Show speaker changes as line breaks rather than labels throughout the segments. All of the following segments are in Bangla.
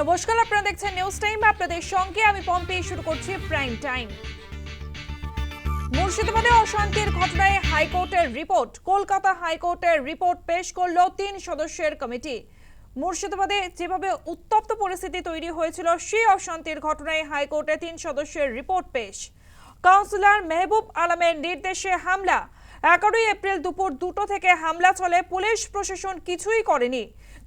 নমস্কার, আপনারা দেখছেন নিউজ টাইম আপনাদের সঙ্গে আমি পম্পি, শুরু করছি প্রাইম টাইম মুর্শিদাবাদে অশান্তির ঘটনায় হাইকোর্টের রিপোর্ট। কলকাতা হাইকোর্টের রিপোর্ট পেশ করল তিন সদস্যের কমিটি। মুর্শিদাবাদে যেভাবে উত্তপ্ত পরিস্থিতি তৈরি হয়েছিল, সেই অশান্তির ঘটনায় হাইকোর্টে তিন সদস্যের রিপোর্ট পেশ। কাউন্সিলর মেহবুব আলমের নির্দেশে হামলা। এগারোই এপ্রিল দুপুর দুটো থেকে হামলা চলে। পুলিশ প্রশাসন কিছুই করেনি।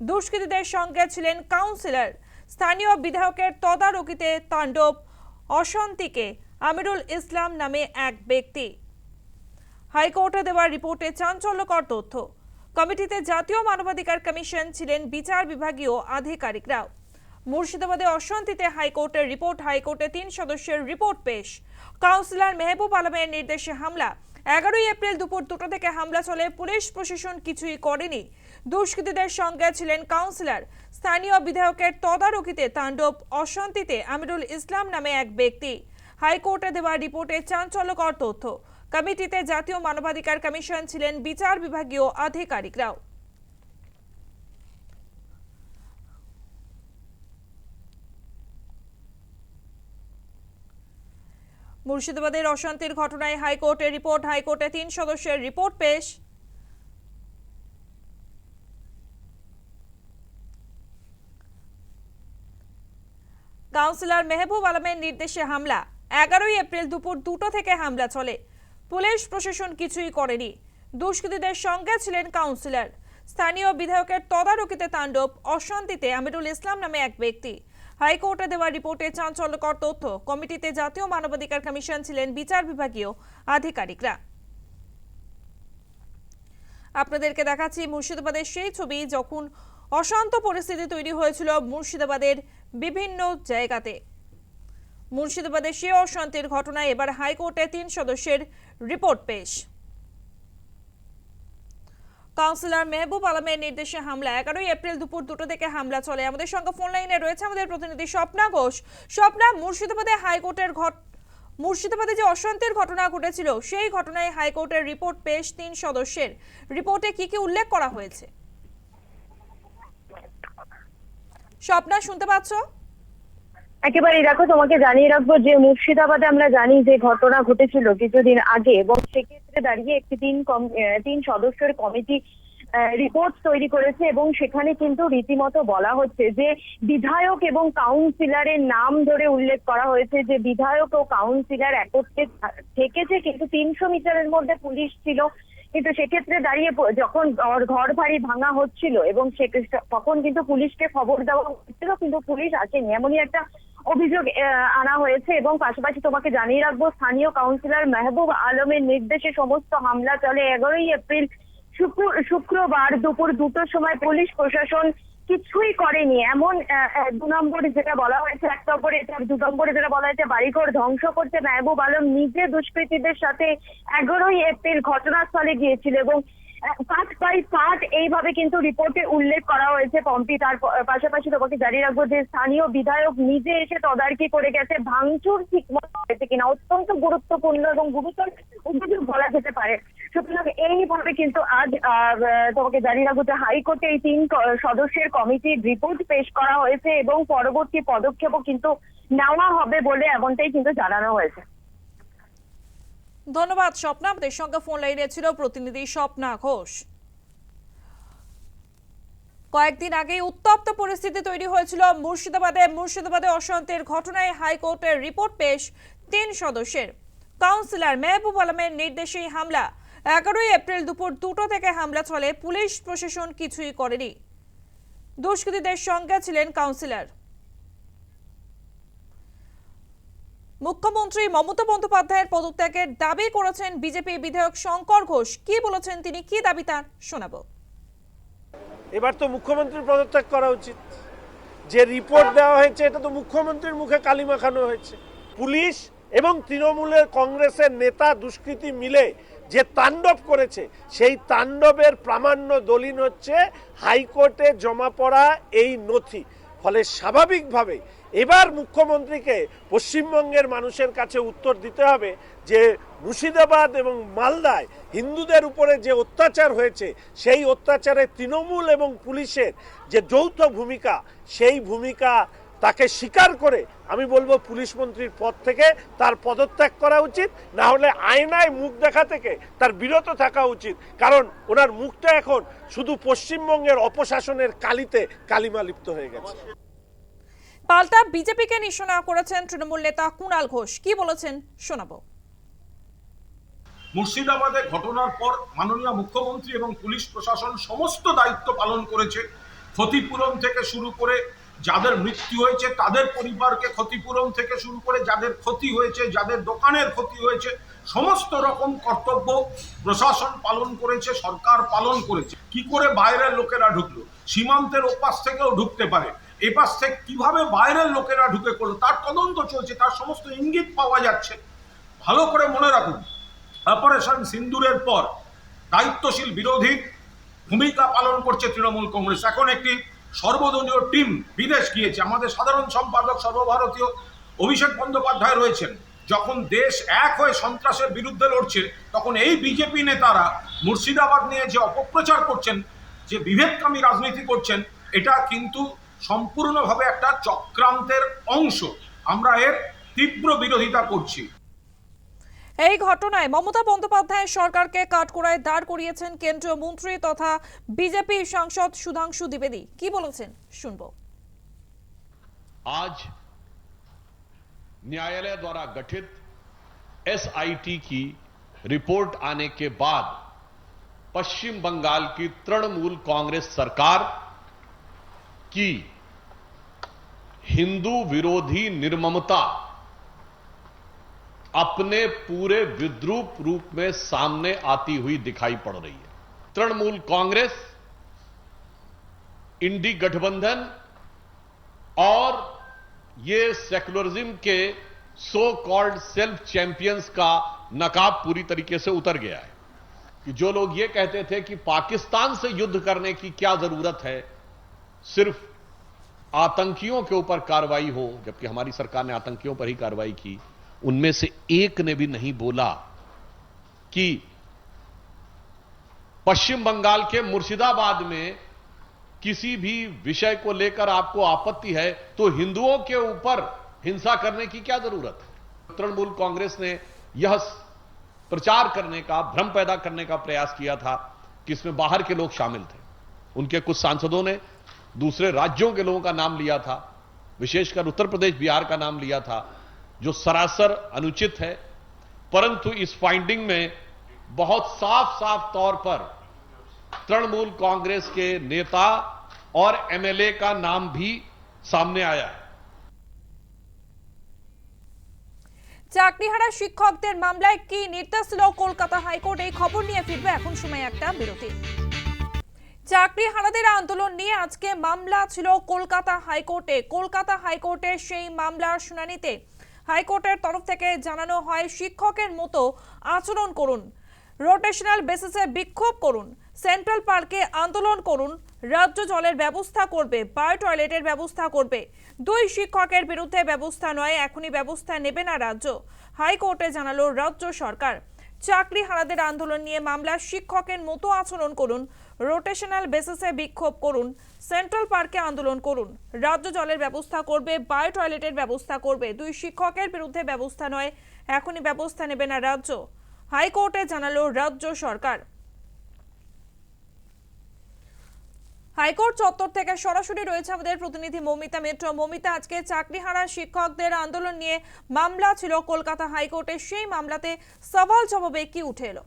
দুষ্কৃতীদের সঙ্গে ছিলেন কাউন্সিলর। স্থানীয় বিধায়কের তদারকিতে তাণ্ডব, অশান্তিকে আমিরুল ইসলাম নামে এক ব্যক্তি। হাইকোর্টে দেওয়া রিপোর্টে চাঞ্চল্যকর তথ্য। কমিটিতে জাতীয় মানবাধিকার কমিশন ছিলেন বিচার বিভাগীয় আধিকারিকরাও। মুর্শিদাবাদে অশান্তিতে হাইকোর্টের রিপোর্ট, হাইকোর্টে তিন সদস্যের রিপোর্ট পেশ। কাউন্সিলর মেহবুব আলমের নির্দেশে হামলা। এগারোই এপ্রিল দুপুর দুটো থেকে হামলা চলে। পুলিশ প্রশাসন কিছুই করেনি। দুষ্কৃতীদের সঙ্গে ছিলেন কাউন্সিলর। স্থানীয় বিধায়কের তদারকিতে তাণ্ডব অশান্তিতে আমিরুল ইসলাম নামে এক ব্যক্তি। হাইকোর্টে দেওয়া রিপোর্টে চাঞ্চল্যকর তথ্য। কমিটিতে জাতীয় মানবাধিকার কমিশন ছিলেন বিচার বিভাগীয় আধিকারিকরাও। মুর্শিদাবাদের অশান্তির ঘটনায় হাইকোর্টের রিপোর্ট। হাইকোর্টে তিন সদস্যের রিপোর্ট পেশ। কাউন্সিলর মেহবুব আলমের নির্দেশে হামলা। এগারোই এপ্রিল দুপুর দুটো থেকে হামলা চলে। পুলিশ প্রশাসন কিছুই করেনি। দুষ্কৃতীদের সঙ্গে ছিলেন কাউন্সিলর। স্থানীয় বিধায়কের তদারকিতে তাণ্ডব, অশান্তিতে আমিরুল ইসলাম নামে এক ব্যক্তি। হাইকোর্টে দেওয়া রিপোর্টে চাঞ্চল্যকর তথ্য, কমিটিতে জাতীয় মানবাধিকার কমিশন ছিলেন বিচার বিভাগীয় আধিকারিকরা। আপনাদেরকে দেখাচ্ছি মুর্শিদাবাদের সেই ছবি যখন অশান্ত পরিস্থিতি তৈরি হয়েছিল মুর্শিদাবাদের বিভিন্ন জায়গাতে। মুর্শিদাবাদে সেই অশান্তির ঘটনায় এবার হাইকোর্টে তিন সদস্যের রিপোর্ট পেশ। কাউন্সিলর মেহবুব আলমের নির্দেশে হামলা, এগারোই এপ্রিল দুপুর দুটো থেকে হামলা চলে। আমাদের সঙ্গে ফোন লাইনে রয়েছে আমাদের প্রতিনিধি স্বপ্না ঘোষ। স্বপ্না, মুর্শিদাবাদে হাইকোর্টের ঘট, মুর্শিদাবাদে যে অশান্তির ঘটনা ঘটেছিল, সেই ঘটনায় হাইকোর্টের রিপোর্ট পেশ তিন সদস্যের। রিপোর্টে কি কি উল্লেখ করা হয়েছে? স্বপ্না, শুনতে পাচ্ছ?
একেবারে দেখো, তোমাকে জানিয়ে রাখব যে মুর্শিদাবাদে আমরা জানি যে ঘটনা ঘটেছিল কিছুদিন আগে এবং সেক্ষেত্রে দাঁড়িয়ে একটি তিন তিন সদস্যের কমিটি রিপোর্ট তৈরি করেছে এবং সেখানে কিন্তু রীতিমতো বলা হচ্ছে যে বিধায়ক এবং কাউন্সিলরের নাম ধরে উল্লেখ করা হয়েছে যে বিধায়ক ও কাউন্সিলর একত্রে থেকেছে, কিন্তু তিনশো মিটারের মধ্যে পুলিশ ছিল। কিন্তু সেক্ষেত্রে দাঁড়িয়ে যখন ঘর বাড়ি ভাঙা হচ্ছিল এবং সে তখন কিন্তু পুলিশকে খবর দেওয়া হচ্ছিল, কিন্তু পুলিশ আসেনি। এমনই একটা অভিযোগ আনা হয়েছে এবং পাশাপাশি তোমাকে জানিয়ে রাখব, স্থানীয় কাউন্সিলর মেহবুব আলমের নির্দেশে সমস্ত হামলা চলে এগারোই এপ্রিল শুক্র, শুক্রবার দুপুর দুটোর সময় পুলিশ, প্রশাসন কিছুই করেনি। এমন দু নম্বরে যেটা বলা হয়েছে, এক নম্বরে দু নম্বরে যেটা বলা হয়েছে, বাড়িঘর ধ্বংস করতে মেহবুব আলম নিজে দুষ্কৃতীদের সাথে এগারোই এপ্রিল ঘটনাস্থলে গিয়েছিল এবং পার্ট বাই পার্ট এইভাবে কিন্তু রিপোর্টে উল্লেখ করা হয়েছে পম্পি তার পাশাপাশি তোমাকে জানিয়ে রাখব যে স্থানীয় বিধায়ক নিজে এসে তদারকি করে গেছে, ভাঙচুর ঠিক মতো হয়েছে কিনা, অত্যন্ত গুরুত্বপূর্ণ এবং গুরুতর অভিযোগ বলা যেতে পারে। সুতরাং এইভাবে কিন্তু আজ তোমাকে জানিয়ে রাখব যে হাইকোর্টে এই তিন সদস্যের কমিটির রিপোর্ট পেশ করা হয়েছে এবং পরবর্তী পদক্ষেপও কিন্তু নেওয়া হবে বলে এমনটাই কিন্তু জানানো হয়েছে।
ধন্যবাদ, স্বপ্না। আমাদের সঙ্গে ফোন লাইনে ছিল প্রতিনিধি স্বপ্না ঘোষ। কয়েকদিন আগে উত্তপ্ত পরিস্থিতি তৈরি হয়েছিল মুর্শিদাবাদে। মুর্শিদাবাদে অশান্তির ঘটনায় হাইকোর্টের রিপোর্ট পেশ তিন সদস্যের। কাউন্সিলর মেহবুব আলমের নির্দেশেই হামলা। এগারোই এপ্রিল দুপুর দুটো থেকে হামলা চলে। পুলিশ প্রশাসন কিছুই করেনি। দুষ্কৃতীদের সঙ্গে ছিলেন কাউন্সিলর। মুখ্যমন্ত্রী মমতা বন্দ্যোপাধ্যায়ের পদত্যাগের দাবি করেছেন বিজেপি বিধায়ক শঙ্কর ঘোষ। কি বলেছেন তিনি? কি দাবি তার? শোনাবো।
এবার তো মুখ্যমন্ত্রীর পদত্যাগ করা উচিত। যে রিপোর্ট দেওয়া হয়েছে, এটা তো মুখ্যমন্ত্রীর মুখে কালি মাখানো হয়েছে। পুলিশ এবং তৃণমূলের কংগ্রেসের নেতা দুষ্কৃতী মিলে যে তাণ্ডব করেছে, সেই তাণ্ডবের প্রামাণ্য দলিল হচ্ছে হাইকোর্টে জমা পড়া এই নথি। ফলে স্বাভাবিকভাবে এবার মুখ্যমন্ত্রীকে পশ্চিমবঙ্গের মানুষের কাছে উত্তর দিতে হবে যে মুর্শিদাবাদ এবং মালদায় হিন্দুদের উপরে যে অত্যাচার হয়েছে, সেই অত্যাচারে তৃণমূল এবং পুলিশের যে যৌথ ভূমিকা, সেই ভূমিকা তাকে স্বীকার করে আমি বলব পুলিশ মন্ত্রীর পদ থেকে তার পদত্যাগ করা উচিত, না হলে আয়নায় মুখ দেখা থেকে তার বিরত থাকা উচিত। কারণ ওনার মুখটা এখন শুধু পশ্চিমবঙ্গের অপশাসনের কালিতে কালিমা লিপ্ত হয়ে গেছে।
পাল্টা বিজেপিকে নিশানা করেছেন তৃণমূল নেতা কুণাল ঘোষ। কি বলেছেন শোনাবো।
মুর্শিদাবাদে ঘটনার পর মাননীয় মুখ্যমন্ত্রী এবং পুলিশ প্রশাসন সমস্ত দায়িত্ব পালন করেছে। ক্ষতিপূরণ থেকে শুরু করে যাদের মৃত্যু হয়েছে, তাদের পরিবারকে ক্ষতিপূরণ থেকে শুরু করে যাদের ক্ষতি হয়েছে, যাদের দোকানের ক্ষতি হয়েছে, সমস্ত রকম কর্তব্য প্রশাসন পালন করেছে, সরকার পালন করেছে। কি করে বাইরের লোকেরা ঢুকলো? সীমান্তের ওপাশ থেকেও ঢুকতে পারে। এপাশ থেকে কীভাবে বাইরের লোকেরা ঢুকে করল তার তদন্ত চলছে, তার সমস্ত ইঙ্গিত পাওয়া যাচ্ছে। ভালো করে মনে রাখুন। অপারেশন সিন্দুরের পর দায়িত্বশীল বিরোধী ভূমিকা পালন করছে তৃণমূল কংগ্রেস। এখন একটি সর্বদলীয় টিম বিদেশ গিয়েছে। আমাদের সাধারণ সম্পাদক সর্বভারতীয় অভিষেক বন্দ্যোপাধ্যায় রয়েছেন। যখন দেশ এক হয়ে সন্ত্রাসের বিরুদ্ধে লড়ছে, তখন এই বিজেপি নেতারা মুর্শিদাবাদ নিয়ে যে অপপ্রচার করছেন, যে বিভেদকামী রাজনীতি করছেন, এটা কিন্তু সম্পূর্ণভাবে একটা চক্রান্তের অংশ আমরা এর তীব্র বিরোধিতা করছি
এই ঘটনায় মমতা বন্দ্যোপাধ্যায় সরকারকে কাঠগড়ায় দাঁড় করিয়েছেন কেন্দ্রীয় মন্ত্রী তথা বিজেপি সাংসদ সুধাংশু দ্বিবেদী কি বলেছেন শুনবো
आज न्यायालय द्वारा गठित एसआईटी की रिपोर्ट आने के बाद पश्चिम बंगाल की तृणमूल कांग्रेस सरकार की हिंदू विरोधी निर्ममता अपने पूरे विद्रूप रूप में सामने आती हुई दिखाई पड़ रही है। तृणमूल कांग्रेस, इंडी गठबंधन और ये सेक्युलरिज्म के सो कॉल्ड सेल्फ चैंपियंस का नकाब पूरी तरीके से उतर गया है। कि जो लोग ये कहते थे कि पाकिस्तान से युद्ध करने की क्या ज़रूरत है सिर्फ़ आतंकियों के ऊपर कार्रवाई हो, जबकि हमारी सरकार ने आतंकियों पर ही कार्रवाई की, उनमें से एक ने भी नहीं बोला कि पश्चिम बंगाल के मुर्शिदाबाद में किसी भी विषय को लेकर आपको आपत्ति है तो हिंदुओं के ऊपर हिंसा करने की क्या ज़रूरत है? तृणमूल कांग्रेस ने यह प्रचार करने का, भ्रम पैदा करने का प्रयास किया था कि इसमें बाहर के लोग शामिल थे। उनके कुछ सांसदों ने दूसरे राज्यों के लोगों का नाम लिया था विशेषकर उत्तर प्रदेश बिहार का नाम लिया था जो सरासर अनुचित है परंतु इस फाइंडिंग में बहुत साफ साफ तौर पर तृणमूल कांग्रेस के नेता और एमएलए का नाम भी सामने आया है
চাকরিহারা শিক্ষকদের মামলায় কি নির্দেশ দিল কলকাতা হাইকোর্ট এই খবর নিয়ে ফিরবে এখন সময় একটা বিরতি চাকরিহারাদের আন্দোলন নিয়ে আজকে মামলা ছিল কলকাতা হাইকোর্টে। কলকাতা হাইকোর্টে সেই মামলার শুনানিতে। হাইকোর্টের তরফ থেকে জানানো হয়, শিক্ষকের মতো আচরণ করুন, রোটেশনাল বেসিসে বিক্ষোভ করুন, সেন্ট্রাল পার্কে আন্দোলন করুন, রাজ্য জলের ব্যবস্থা করবে বায়ো টয়লেটের ব্যবস্থা করবে। দুই শিক্ষকের বিরুদ্ধে ব্যবস্থা নয়, এখনই ব্যবস্থা নেবে না রাজ্য। হাইকোর্টে জানালো রাজ্য সরকার। চাকরি হারাদের আন্দোলন নিয়ে মামলা, শিক্ষকের মতো আচরণ করুন, রোটেশনাল বেসিসে বিক্ষোভ করুন, সেন্ট্রাল পার্কে আন্দোলন করুন, রাজ্য জলের ব্যবস্থা করবে বায়ো টয়লেটের ব্যবস্থা করবে, দুই শিক্ষকের বিরুদ্ধে ব্যবস্থা নয়, এখনই ব্যবস্থা নেবে না রাজ্য, হাইকোর্টে জানালো রাজ্য সরকার। হাইকোর্ট চত্বর থেকে সরাসরি রয়েছে আমাদের প্রতিনিধি মমিতা মিত্র। মমিতা, আজকে চাকরি চাকরিহারা শিক্ষকদের আন্দোলন নিয়ে মামলা ছিল কলকাতা হাইকোর্টে। সেই মামলাতে সওয়াল জবাবে কি উঠে এলো?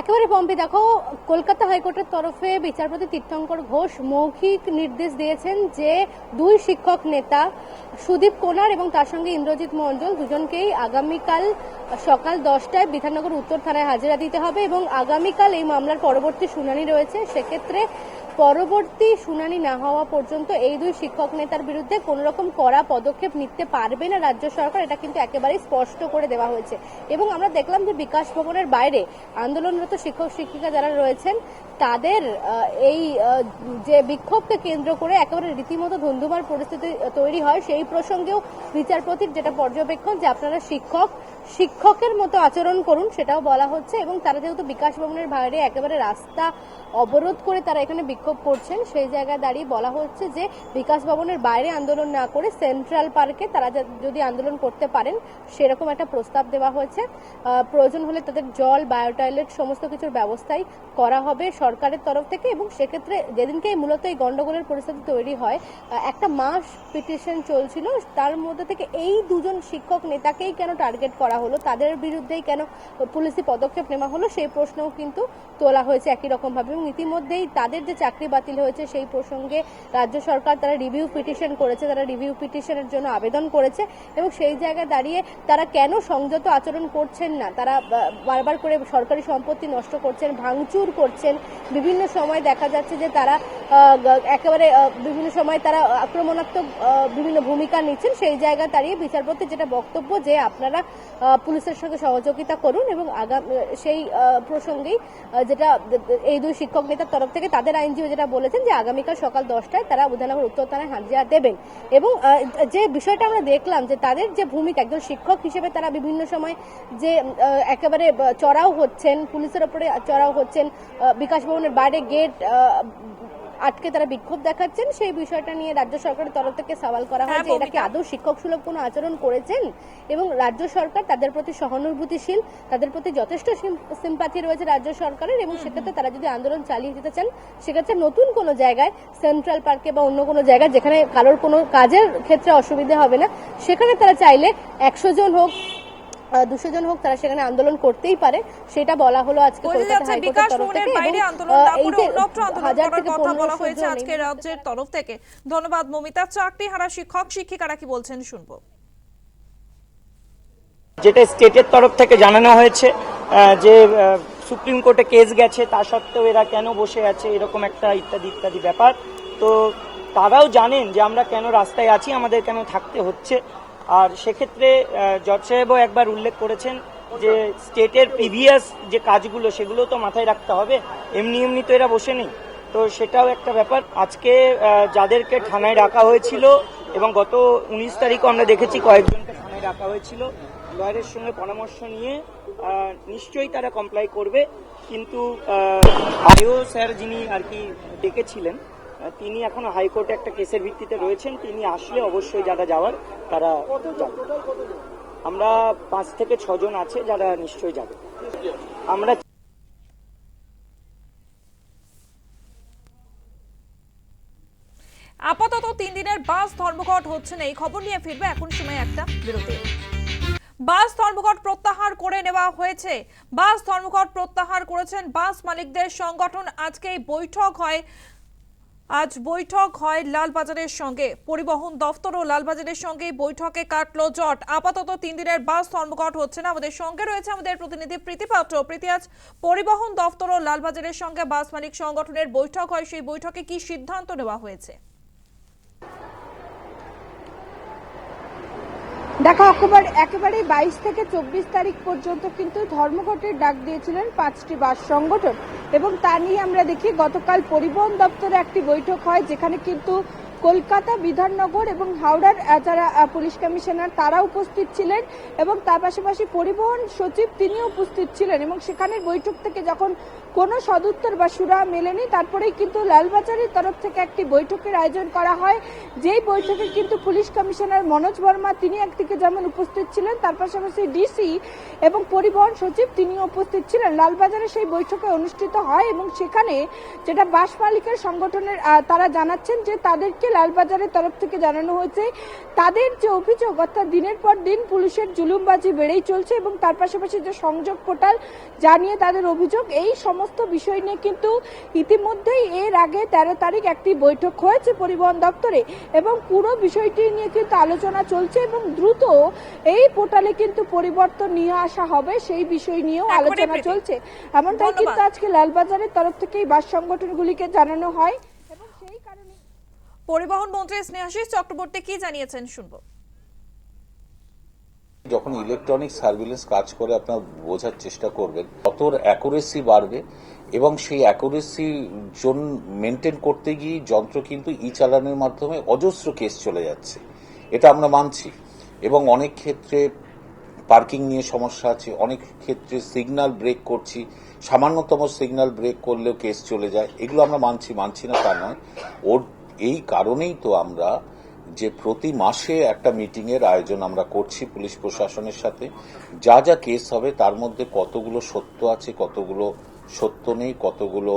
একেবারে পম্পি। দেখো, কলকাতা হাইকোর্টের তরফে বিচারপতি তীর্থঙ্কর ঘোষ মৌখিক নির্দেশ দিয়েছেন যে দুই শিক্ষক নেতা, সুদীপ কোনার এবং তার সঙ্গে ইন্দ্রজিৎ মণ্ডল দুজনকেই আগামীকাল সকাল দশটায় বিধাননগর উত্তর থানায় হাজিরা দিতে হবে এবং আগামীকাল এই মামলার পরবর্তী শুনানি রয়েছে। সেক্ষেত্রে পরবর্তী শুনানি না হওয়া পর্যন্ত এই দুই শিক্ষক নেতার বিরুদ্ধে কোন রকম কড়া পদক্ষেপ নিতে পারবে না রাজ্য সরকার, এটা কিন্তু একেবারেই স্পষ্ট করে দেওয়া হয়েছে। এবং আমরা দেখলাম যে বিকাশ ভবনের বাইরে আন্দোলনরত শিক্ষক শিক্ষিকা যারা রয়েছেন তাদের এই যে বিক্ষোভকে কেন্দ্র করে একেবারে রীতিমতো ধুন্ধুমার পরিস্থিতি তৈরি হয়, সেই প্রসঙ্গেও বিচারপতির যেটা পর্যবেক্ষণ যে আপনারা শিক্ষক, শিক্ষকের মতো আচরণ করুন, সেটাও বলা হচ্ছে এবং তারা যেহেতু বিকাশ ভবনের বাইরে একেবারে রাস্তা অবরোধ করে তারা এখানে বিক্ষোভ করছেন, সেই জায়গায় দাঁড়িয়ে বলা হচ্ছে যে বিকাশ ভবনের বাইরে আন্দোলন না করে সেন্ট্রাল পার্কে তারা যদি আন্দোলন করতে পারেন, সেরকম একটা প্রস্তাব দেওয়া হয়েছে। প্রয়োজন হলে তাদের জল বায়ো টয়লেট সমস্ত কিছুর ব্যবস্থাই করা হবে। সরকারের তরফ থেকে এবং সেক্ষেত্রে যেদিনকে মূলত এই গন্ডগোলের পরিস্থিতি তৈরি হয় একটা মাস পিটিশন চলছিল। তার মধ্যে থেকে এই দুজন শিক্ষক নেতাকেই কেন টার্গেট করা হলো? তাদের বিরুদ্ধেই কেন পুলিশি পদক্ষেপ নেওয়া হলো? সেই প্রশ্নও কিন্তু তোলা হয়েছে একই রকমভাবে এবং ইতিমধ্যেই তাদের যে চাকরি বাতিল হয়েছে সেই প্রসঙ্গে রাজ্য সরকার তারা রিভিউ পিটিশন করেছে, তারা রিভিউ পিটিশনের জন্য আবেদন করেছে এবং সেই জায়গায় দাঁড়িয়ে তারা কেন সংযত আচরণ করছেন না? তারা বারবার করে সরকারি সম্পত্তি নষ্ট করছেন, ভাঙচুর করছেন বিভিন্ন সময় দেখা যাচ্ছে যে তারা একেবারে বিভিন্ন সময় তারা আক্রমণাত্মক বিভিন্ন ভূমিকা নিচ্ছেন। সেই জায়গায় দাঁড়িয়ে বিচারপতি যেটা বক্তব্য যে আপনারা পুলিশের সঙ্গে সহযোগিতা করুন এবং আগাম, সেই প্রসঙ্গেই যেটা এই দুই শিক্ষক নেতার তরফ থেকে তাদের আইনজীবী যেটা বলেছেন যে আগামীকাল সকাল দশটায় তারা উদয়নগর উত্তর থানায় হাজিরা দেবেন। এবং যে বিষয়টা আমরা দেখলাম যে তাদের যে ভূমিকা, একজন শিক্ষক হিসেবে তারা বিভিন্ন সময় যে একেবারে চড়াও হচ্ছেন, পুলিশের ওপরে চড়াও হচ্ছেন বিকাশ ভবনের বাইরে গেট আটকে তারা বিক্ষোভ দেখাচ্ছেন। সেই বিষয়টা নিয়ে রাজ্য সরকারের তরফ থেকে সওয়াল করা হয়
হ্যাঁ,
যে এটা কি আদৌ শিক্ষক সুলভ কোনো আচরণ করেছেন? এবং রাজ্য সরকার তাদের প্রতি সহানুভূতিশীল তাদের প্রতি যথেষ্ট সিম্পাথি রয়েছে রাজ্য সরকারের এবং সেক্ষেত্রে তারা যদি আন্দোলন চালিয়ে যেতে চান সেক্ষেত্রে নতুন কোনো জায়গায় সেন্ট্রাল পার্কে বা অন্য কোনো জায়গায় যেখানে কারোর কোনো কাজের ক্ষেত্রে অসুবিধা হবে না সেখানে তারা চাইলে একশো জন হোক দুশো জন হোক তারা সেখানে আন্দোলন করতেই পারে সেটা বলা হলো আজকে কলকাতা হাইকোর্টের তরফ থেকে হাজার থেকে
বলা হয়েছে আজকে রাজ্যের তরফ থেকে। ধন্যবাদ মমিতা। চাকরি হারা শিক্ষক শিক্ষিকারা কি বলছেন? শুনব।
যেটা স্টেটের তরফ থেকে জানানো হয়েছে আহ, যে আহ, সুপ্রিম কোর্টে কেস গেছে তা সত্ত্বেও এরা কেন বসে আছে এরকম একটা ইত্যাদি ইত্যাদি ব্যাপার। তো তারাও জানেন যে আমরা কেন রাস্তায় আছি আমাদের কেন থাকতে হচ্ছে। আর সেক্ষেত্রে জজ সাহেবও একবার উল্লেখ করেছেন যে স্টেটের প্রিভিয়াস যে কাজগুলো, সেগুলো তো মাথায় রাখতে হবে। এমনি এমনি তো এরা বসে নেই। তো সেটাও একটা ব্যাপার। আজকে যাদেরকে থানায় রাখা হয়েছিল এবং গত উনিশ তারিখও আমরা দেখেছি কয়েকজনকে থানায় রাখা হয়েছিল। লয়ারের সঙ্গে পরামর্শ নিয়ে নিশ্চয়ই তারা কমপ্লাই করবে। কিন্তু আইও স্যার যিনি আর কি ডেকেছিলেন তিনি এখনও হাইকোর্টে একটা কেসের ভিত্তিতে রয়েছেন। তিনি আসলে অবশ্যই যারা যাওয়ার তারা আমরা পাঁচ থেকে ছজন আছে যারা নিশ্চয়ই যাবে। আমরা
আপাতত তিন দিনের বাস ধর্মঘট হচ্ছে না। এই খবর নিয়ে ফিরবে এখন সময় একটা বিরতি। বাস ধর্মঘট প্রত্যাহার করে নেওয়া হয়েছে। বাস ধর্মঘট প্রত্যাহার করেছেন বাস মালিকদের সংগঠন। আজকে বৈঠক হয় আজ বৈঠক হয় লালবাজারের সঙ্গে। পরিবহন দফতর ও লালবাজারের সঙ্গে বৈঠকে কাটলো জট। আপাতত তিন দিনের বাস ধর্মঘট হচ্ছে না। আমাদের সঙ্গে রয়েছে আমাদের প্রতিনিধি প্রীতি পাত্র। প্রীতি, আজ পরিবহন দফতর ও লালবাজারের সঙ্গে বাস মালিক সংগঠনের বৈঠক হয়। সেই বৈঠকে কি সিদ্ধান্ত নেওয়া হয়েছে?
দেখো, অক্টোবর একেবারে বাইশ থেকে চব্বিশ তারিখ পর্যন্ত কিন্তু ধর্মঘটের ডাক দিয়েছিলেন পাঁচটি বাস সংগঠন। এবং তা নিয়ে আমরা দেখি গতকাল পরিবহন দপ্তরে একটি বৈঠক হয়, যেখানে কিন্তু কলকাতা, বিধাননগর এবং হাওড়ার যারা পুলিশ কমিশনার তারা উপস্থিত ছিলেন এবং তার পাশাপাশি পরিবহন সচিব তিনিও উপস্থিত ছিলেন এবং সেখানের বৈঠক থেকে যখন কোনো সদুত্তর বা সুরা মেলেনি, তারপরেই কিন্তু লালবাজারের তরফ থেকে একটি বৈঠকের আয়োজন করা হয়। যেই বৈঠকে কিন্তু পুলিশ কমিশনার মনোজ বর্মা, তিনি একদিকে যেমন উপস্থিত ছিলেন, তার পাশাপাশি ডিসি এবং পরিবহন সচিব তিনিও উপস্থিত ছিলেন। লালবাজারে সেই বৈঠকে অনুষ্ঠিত হয় এবং সেখানে যেটা বাস মালিকের সংগঠনের তারা জানাচ্ছেন যে তাদেরকে লালবাজারের তরফ থেকে জানানো হয়েছে তাদের যে অভিযোগ অর্থাৎ দিনের পর দিন পুলিশের জুলুমবাজি বেড়েই চলছে এবং তার পাশাপাশি যে সংযোগ পোর্টাল জানিয়ে তাদের অভিযোগ এই সমস্ত বিষয় নিয়ে কিন্তু ইতিমধ্যেই এর আগে তেরো তারিখ একটি বৈঠক হয়েছে পরিবহন দপ্তরে এবং পুরো বিষয়টি নিয়ে কিন্তু আলোচনা চলছে এবং দ্রুত এই পোর্টালে কিন্তু পরিবর্তন নিয়ে আসা হবে সেই বিষয় নিয়েও আলোচনা চলছে। এমনটাই কিন্তু আজকে লালবাজারের তরফ থেকে এই বাস সংগঠনগুলিকে জানানো হয়।
পরিবহন মন্ত্রী স্নেহাশিস চক্রবর্তী কি জানিয়েছেন শুনব।
যখন ইলেকট্রনিক সার্ভিলেন্স কাজ করে আপনার বোঝার চেষ্টা করবেন তত অ্যাকুরেসি বাড়বে এবং সেই অ্যাকুরেসি জোন মেনটেন করতে গিয়ে যন্ত্র কিন্তু ই চালানের মাধ্যমে অজস্র কেস চলে যাচ্ছে। এটা আমরা মানছি। এবং অনেক ক্ষেত্রে পার্কিং নিয়ে সমস্যা আছে, অনেক ক্ষেত্রে সিগনাল ব্রেক করছি, সামান্যতম সিগন্যাল ব্রেক করলেও কেস চলে যায়। এগুলো আমরা মানছি মানছি না তা নয়। ওর এই কারণেই তো আমরা যে প্রতি মাসে একটা মিটিং এর আয়োজন আমরা করছি পুলিশ প্রশাসনের সাথে। যা যা কেস হবে তার মধ্যে কতগুলো সত্য আছে, কতগুলো সত্য নেই, কতগুলো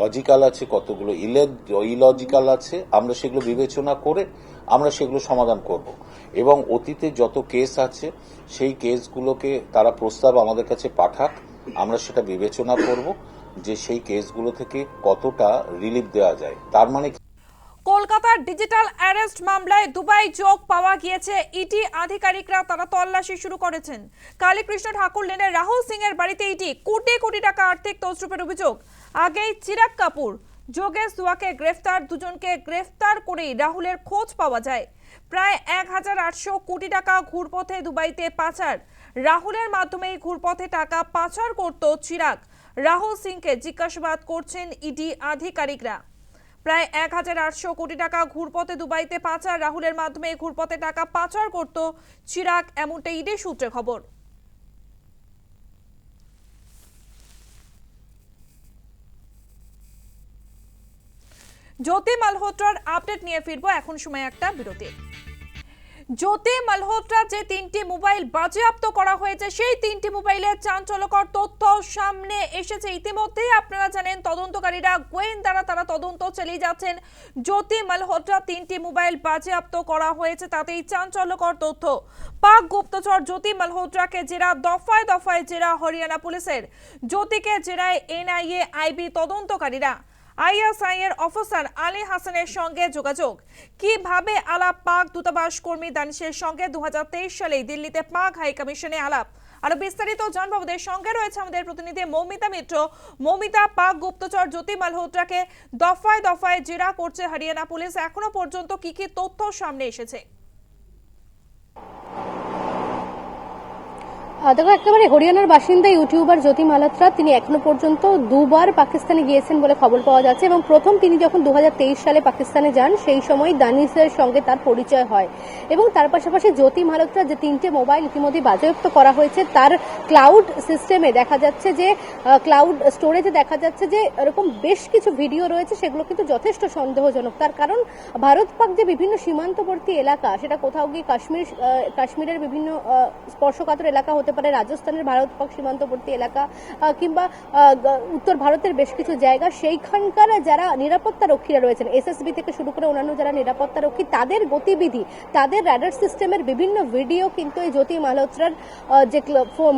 লজিক্যাল আছে, কতগুলো ইলজিক্যাল আছে, আমরা সেগুলো বিবেচনা করে আমরা সেগুলো সমাধান করব। এবং অতীতে যত কেস আছে, সেই কেসগুলোকে তারা প্রস্তাব আমাদের কাছে পাঠাক, আমরা সেটা বিবেচনা করব। যে সেই কেসগুলো থেকে কতটা রিলিফ দেওয়া যায়। তার মানে
কলকাতার ডিজিটাল অ্যারেস্ট মামলায় দুবাই যোগ পাওয়া গিয়েছে। ইটি আধিকারিকরা তারা তল্লাশি শুরু করেছেন। কালীকৃষ্ণ ঠাকুর লেনের রাহুল সিং এর বাড়িতে ইটি কোটি কোটি টাকা আর্থিক তছরূপের অভিযোগ। আগেই চিরাগ কাপুর, যোগেশ দুয়াকে গ্রেফতার, দুজনকে গ্রেফতার করেই রাহুলের খোঁজ পাওয়া যায়। প্রায় এক হাজার আটশো কোটি টাকা ঘুরপথে দুবাইতে পাচার। রাহুলের মাধ্যমেই ঘুরপথে টাকা পাচার করত চিরাগ। রাহুল সিংকে জিজ্ঞাসাবাদ করছেন ইডি আধিকারিকরা। প্রায় এক হাজার আটশো কোটি টাকা ঘুরপথে দুবাইতে পাচার, রাহুলের মাধ্যমে ঘুরপথে টাকা পাচার করত চিরাগ এমনটা ইডি সূত্রে খবর। জ্যোতি মালহোত্রার আপডেট নিয়ে ফিরবো। এখন সময় একটা বিরতি। জ্যোতি মালহোত্রা যে তিনটি মোবাইল বাজেয়াপ্ত করা হয়েছে, সেই তিনটি মোবাইলের চাঞ্চল্যকর তথ্য সামনে এসেছে। ইতিমধ্যেই আপনারা জানেন, তদন্তকারীরা গোয়েন্দারা তারা তদন্ত চালিয়ে যাচ্ছেন। জ্যোতি মালহোত্রা তিনটি মোবাইল বাজেয়াপ্ত করা হয়েছে, তাতেই চাঞ্চল্যকর তথ্য। পাক গুপ্তচর জ্যোতি মালহোত্রাকে জেরা, দফায় দফায় জেরা হরিয়ানা পুলিশের। জ্যোতিকে জেরায় এনআইএ আইবি তদন্তকারীরা। আইএসআই এর অফিসার আলী হাসানের সঙ্গে যোগাযোগ। কীভাবে আলাপ পাক? দূতাবাস কর্মী দানিশের সঙ্গে দু সালে দিল্লিতে পাক হাই কমিশনে আলাপ। আরও বিস্তারিত জানব সঙ্গে রয়েছে আমাদের প্রতিনিধি মৌমিতা মিত্র। মৌমিতা, পাক গুপ্তচর জ্যোতি মালহোত্রাকে দফায় দফায় জেরা করছে হরিয়ানা পুলিশ। এখনও পর্যন্ত কি কি তথ্য সামনে এসেছে?
দেখো, একেবারে হরিয়ানার বাসিন্দা ইউটিউবার জ্যোতি মালাত্রা, তিনি এখনও পর্যন্ত দুবার পাকিস্তানে গিয়েছেন বলে খবর পাওয়া যাচ্ছে এবং প্রথম তিনি যখন দু সালে পাকিস্তানে যান, সেই সময় দানিসের সঙ্গে তার পরিচয় হয়। এবং তার পাশাপাশি জ্যোতি মালাত্রা যে তিনটে মোবাইল ইতিমধ্যে বাজেয়াপ্ত করা হয়েছে, তার ক্লাউড সিস্টেমে দেখা যাচ্ছে যে ক্লাউড স্টোরেজে দেখা যাচ্ছে যে, এরকম বেশ কিছু ভিডিও রয়েছে, সেগুলো কিন্তু যথেষ্ট সন্দেহজনক। তার কারণ, ভারত পাক যে বিভিন্ন সীমান্তবর্তী এলাকা, সেটা কোথাও গিয়ে কাশ্মীর কাশ্মীরের বিভিন্ন স্পর্শকাতর এলাকা হতে পারে রাজস্থানের ভারত পাক সীমান্তবর্তী এলাকা কিংবা উত্তর ভারতের বেশ কিছু জায়গা। সেইখানকার যারা নিরাপত্তা রক্ষীরা রয়েছেন, এসএসবি থেকে শুরু করে অন্যান্য যারা নিরাপত্তা রক্ষী, তাদের গতিবিধি, তাদের র্যাডার সিস্টেমের বিভিন্ন ভিডিও কিন্তু এই জ্যোতি মালহোত্রার যে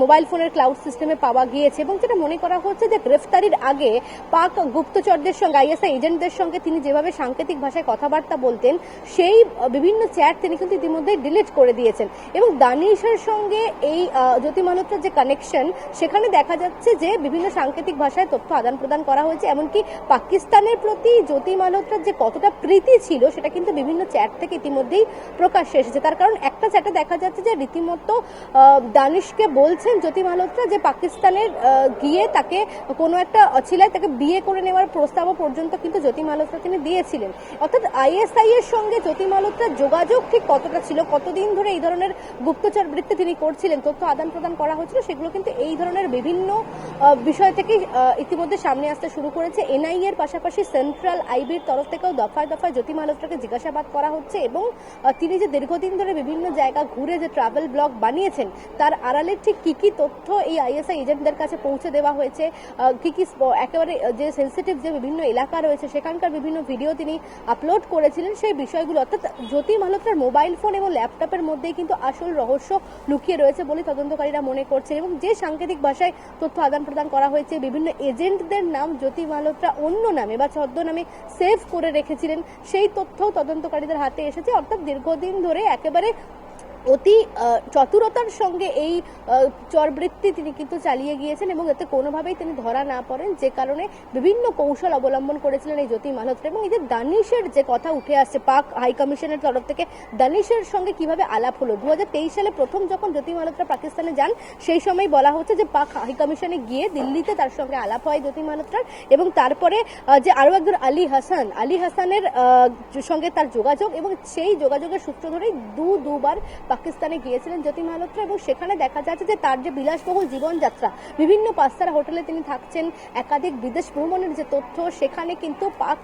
মোবাইল ফোনের ক্লাউড সিস্টেমে পাওয়া গিয়েছে। এবং যেটা মনে করা হচ্ছে যে গ্রেফতারির আগে পাক গুপ্তচরদের সঙ্গে, আইএসআই এজেন্টদের সঙ্গে তিনি যেভাবে সাংকেতিক ভাষায় কথাবার্তা বলতেন, সেই বিভিন্ন চ্যাট তিনি কিন্তু ইতিমধ্যে ডিলিট করে দিয়েছেন। এবং দানিশের সঙ্গে এই জ্যোতি মালহোত্রার যে কানেকশন সেখানে দেখা যাচ্ছে যে বিভিন্ন সাংকেতিক ভাষায় তথ্য আদান প্রদান করা হয়েছে। এমনকি পাকিস্তানের প্রতি জ্যোতি মালহোত্রার যে কতটা প্রীতি ছিল, সেটা কিন্তু বিভিন্ন চ্যাট থেকে ইতিমধ্যেই প্রকাশ্যে এসেছে। তার কারণ একটা চ্যাটে দেখা যাচ্ছে যে রীতিমতো দানিশকে বলছেন জ্যোতি মালহোত্রা যে পাকিস্তানের গিয়ে তাকে কোনো একটা অছিলায় তাকে বিয়ে করে নেওয়ার প্রস্তাবও পর্যন্ত কিন্তু জ্যোতি মালহোত্রা তিনি দিয়েছিলেন। অর্থাৎ আইএসআই এর সঙ্গে জ্যোতি মালহোত্রার যোগাযোগ ঠিক কতটা ছিল? কতদিন ধরে এই ধরনের গুপ্তচর বৃত্তি তিনি করছিলেন? তথ্য আদান প্রদান করা হয়েছিল, সেগুলো কিন্তু এই ধরনের বিভিন্ন বিষয় থেকে ইতিমধ্যে সামনে আসতে শুরু করেছে। এনআই এর পাশাপাশি সেন্ট্রাল আইবির তরফ থেকেও দফায় দফায় জ্যোতি মালহোত্রাকে জিজ্ঞাসাবাদ করা হচ্ছে এবং তিনি যে দীর্ঘদিন ধরে বিভিন্ন জায়গা ঘুরে যে ট্রাভেল ব্লগ বানিয়েছেন, তার আড়ালে ঠিক কি কি তথ্য এই আইএসআই এজেন্টদের কাছে পৌঁছে দেওয়া হয়েছে কি কি একেবারে যে সেন্সিটিভ যে বিভিন্ন এলাকা রয়েছে, সেখানকার বিভিন্ন ভিডিও তিনি আপলোড করেছিলেন, সেই বিষয়গুলো, অর্থাৎ জ্যোতি মালহোত্রার মোবাইল ফোন এবং ল্যাপটপের মধ্যেই কিন্তু আসল রহস্য লুকিয়ে রয়েছে বলে তদন্তকারীরা মনে করছেন এবং যে সাংকেতিক ভাষায় তথ্য আদান প্রদান করা হয়েছে, বিভিন্ন এজেন্টদের নাম জ্যোতি মালহোত্রা অন্য নামে বা ছদ্মনামে সেভ করে রেখেছিলেন, সেই তথ্যও তদন্তকারীদের হাতে এসেছে। অর্থাৎ দীর্ঘদিন ধরে একেবারে অতি চতুরতার সঙ্গে এই চরবৃত্তি তিনি কিন্তু চালিয়ে গিয়েছেন এবং এতে কোনোভাবেই তিনি ধরা না পড়েন, যে কারণে বিভিন্ন কৌশল অবলম্বন করেছিলেন এই জ্যোতি মালহোত্রা এবং এই যে দানিশের যে কথা উঠে আসছে পাক হাই কমিশনের তরফ থেকে, দানিশের সঙ্গে কীভাবে আলাপ হলো? দু হাজার তেইশ সালে প্রথম যখন জ্যোতি মালহোত্রা পাকিস্তানে যান, সেই সময় বলা হচ্ছে যে পাক হাই কমিশনে গিয়ে দিল্লিতে তার সঙ্গে আলাপ হয় জ্যোতি মালহোত্রার এবং তারপরে যে আরও একজন আলী হাসান, আলী হাসানের সঙ্গে তার যোগাযোগ এবং সেই যোগাযোগের সূত্র ধরেই দু দুবার পাকিস্তানে গিয়েছিলেন জ্যোতি মালহোত্রা এবং সেখানে দেখা যাচ্ছে যে তার যে বিলাসবহুল জীবনযাত্রা বিভিন্ন পাঁচতারা হোটেলে তিনি থাকছেন একাধিক বিদেশ ভ্রমণের যে তথ্য সেখানে কিন্তু পাক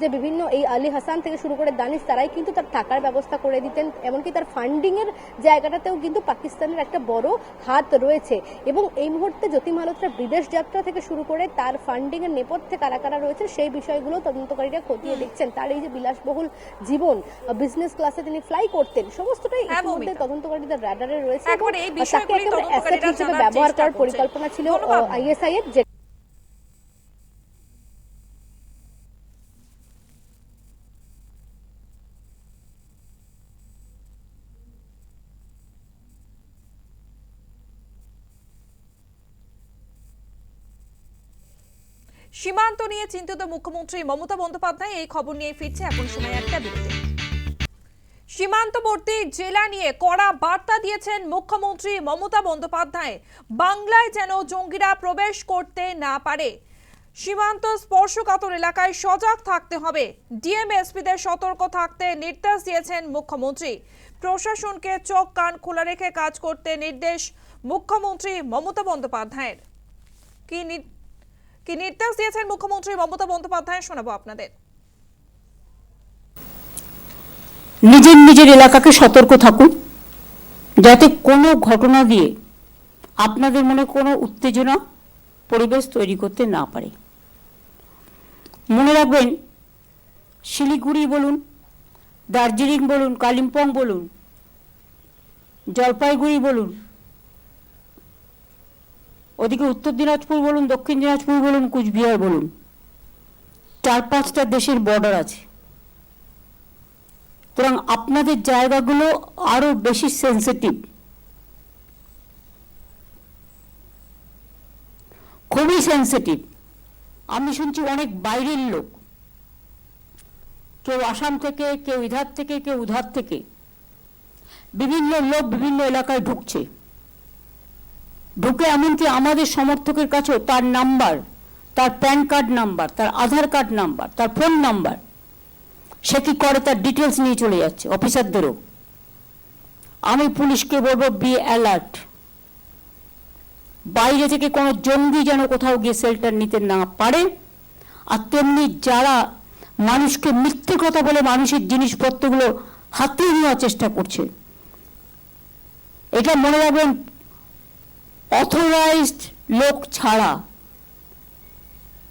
যে বিভিন্ন এই আলী হাসান থেকে শুরু করে দানিশ তারাই কিন্তু তার থাকার ব্যবস্থা করে দিতেন এমনকি তার ফান্ডিং এর জায়গাটাতেও কিন্তু পাকিস্তানের একটা বড় হাত রয়েছে। এবং এই মুহূর্তে জ্যোতি মালহোত্রার বিদেশ যাত্রা থেকে শুরু করে তার ফান্ডিং এর নেপথ্যে কারা কারা রয়েছে সেই বিষয়গুলো তদন্তকারীরা খতিয়ে দেখছেন। তার এই যে বিলাসবহুল জীবন বিজনেস ক্লাসে তিনি ফ্লাই করতেন সমস্তটাই তদন্তকারীদের রাডারে রয়েছে
একবারে এই বিষয়গুলি তদন্তকারীরা জানার
ব্যবহার করার পরিকল্পনা ছিল আইএসআই এর যে
সীমান্ত নিয়ে চিন্তিত মুখ্যমন্ত্রী মমতা বন্দ্যোপাধ্যায় এই খবর নিয়ে ফিরছে। এখন সময় একটা বিরতি। সীমান্তবর্তী জেলা নিয়ে কড়া বার্তা দিয়েছেন মুখ্যমন্ত্রী মমতা বন্দ্যোপাধ্যায়। বাংলায় যেন জঙ্গিরা প্রবেশ করতে না পারে। সীমান্ত স্পর্শকাতর এলাকায় সজাগ থাকতে হবে। ডিএমএসপিদের সতর্ক থাকতে নির্দেশ দিয়েছেন মুখ্যমন্ত্রী। প্রশাসনকে চোখ কান খোলা রেখে কাজ করতে নির্দেশ মুখ্যমন্ত্রী মমতা বন্দ্যোপাধ্যায়ের। কি নির্দেশ দিয়েছেন মুখ্যমন্ত্রী মমতা বন্দ্যোপাধ্যায় শোনাবো আপনাদের।
নিজের নিজের এলাকাকে সতর্ক থাকুন। যাতে কোনো ঘটনা দিয়ে আপনাদের মনে কোনো উত্তেজনা পরিবেশ তৈরি করতে না পারে। মনে রাখবেন, শিলিগুড়ি বলুন, দার্জিলিং বলুন, কালিম্পং বলুন, জলপাইগুড়ি বলুন, ওদিকে উত্তর দিনাজপুর বলুন, দক্ষিণ দিনাজপুর বলুন, কুচবিহার বলুন, চার পাঁচটা দেশের বর্ডার আছে। সুতরাং আপনাদের জায়গাগুলো আরও বেশি সেন্সিটিভ খুবই সেন্সিটিভ আমি শুনছি অনেক বাইরের লোক। কেউ আসাম থেকে, কেউ ইধার থেকে, কেউ উধার থেকে। বিভিন্ন লোক বিভিন্ন এলাকায় ঢুকছে। ঢুকে এমনকি আমাদের সমর্থকের কাছেও তার নাম্বার, তার প্যান কার্ড নাম্বার, তার আধার কার্ড নাম্বার, তার ফোন নাম্বার সে কি করে তার ডিটেলস নিয়ে চলে যাচ্ছে? অফিসারদেরও। আমি পুলিশকে বলব বি অ্যালার্ট বাইরে থেকে কোনো জঙ্গি যেন কোথাও গিয়ে শেল্টার নিতে না পারে। আর তেমনি যারা মানুষকে মিথ্যে কথা বলে মানুষের জিনিসপত্রগুলো হাতিয়ে নেওয়ার চেষ্টা করছে, এটা মনে রাখবেন অথরাইজড লোক ছাড়া।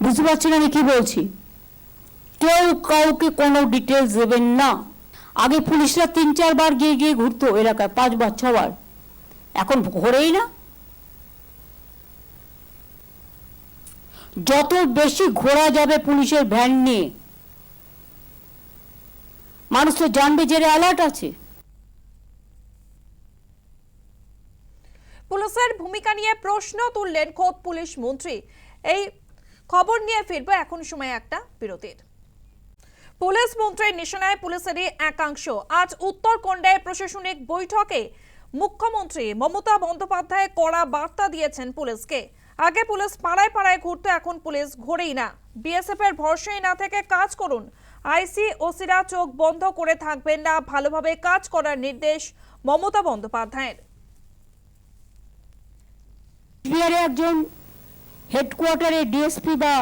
বুঝতে পারছেন আমি কি বলছি? কেউ কাউকে কোনো ডিটেলস দেবেন না। আগে পুলিশরা তিন চারবার গিয়ে গিয়ে ঘুরতো এলাকায় পাঁচবার ছবার এখন ঘোরেই না। যত বেশি ঘোরা যাবে পুলিশের ভ্যান নিয়ে, মানুষ তো জানবে যে অ্যালার্ট আছে।
পুলিশের ভূমিকা নিয়ে প্রশ্ন তুললেন খোদ পুলিশ মন্ত্রী। এই খবর নিয়ে ফিরবো এখন সময় একটা বিরতির। পুলিশ মন্ত্রীর নিশানায় পুলিশেরই একাংশ। আজ উত্তরকন্ডায় প্রশাসনিক বৈঠকে মুখ্যমন্ত্রী মমতা বন্দ্যোপাধ্যায় কড়া বার্তা দিয়েছেন পুলিশকে। আগে পুলিশ পাড়ায় পাড়ায় ঘুরতো এখন পুলিশ ঘোরেই না। বিএসএফ এর ভরসায় না থেকে কাজ করুন। আইসি, ওসিরা চোখ বন্ধ করে থাকবেন না। ভালোভাবে কাজ করার নির্দেশ মমতা বন্দ্যোপাধ্যায়ের।
একজন হেডকোয়ার্টারে ডিএসপি বা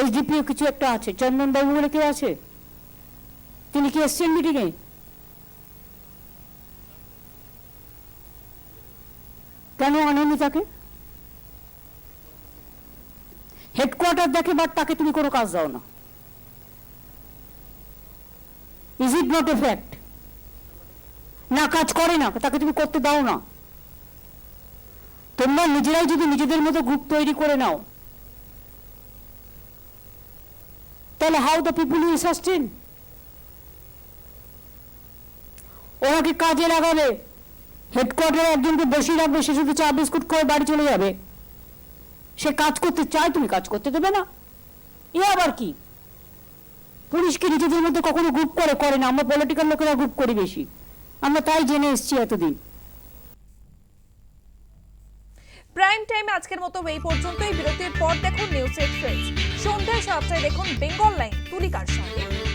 এসডিপিও কিছু একটা আছে চন্দনবাবু বলে কেউ আছে? তিনি কি এসছেন মিটিংয়ে কেন আনেনি তাকে? হেডকোয়ার্টার দেখে বাট তাকে তুমি কোনো কাজ দাও না। Is it not a fact না, কাজ করে না, তাকে তুমি করতে দাও না। তোমরা নিজেরাই যদি নিজেদের মতো গ্রুপ তৈরি করে নাও তাহলে how the people will sustain ওনাকে কাজে লাগাবে? হেডকোয়ার্টারে একজনকে বসিয়ে রাখবে, সে শুধু চা, বিস্কুট করে বাড়ি চলে যাবে? সে কাজ করতে চায়, তুমি কাজ করতে দেবে না। এ আবার কি? পুলিশকে নিজেদের মধ্যে কখনো গ্রুপ করে করে না। আমরা পলিটিক্যাল লোকেরা গ্রুপ করি বেশি। আমরা তাই জেনে এসছি এতদিন।
প্রাইম টাইম আজকের মতো এই পর্যন্তই। বিরতির পর দেখুন নিউজ এক্সপ্রেস সন্ধ্যায় সাতটায় দেখুন বেঙ্গল লাইন তুলিকার সঙ্গে।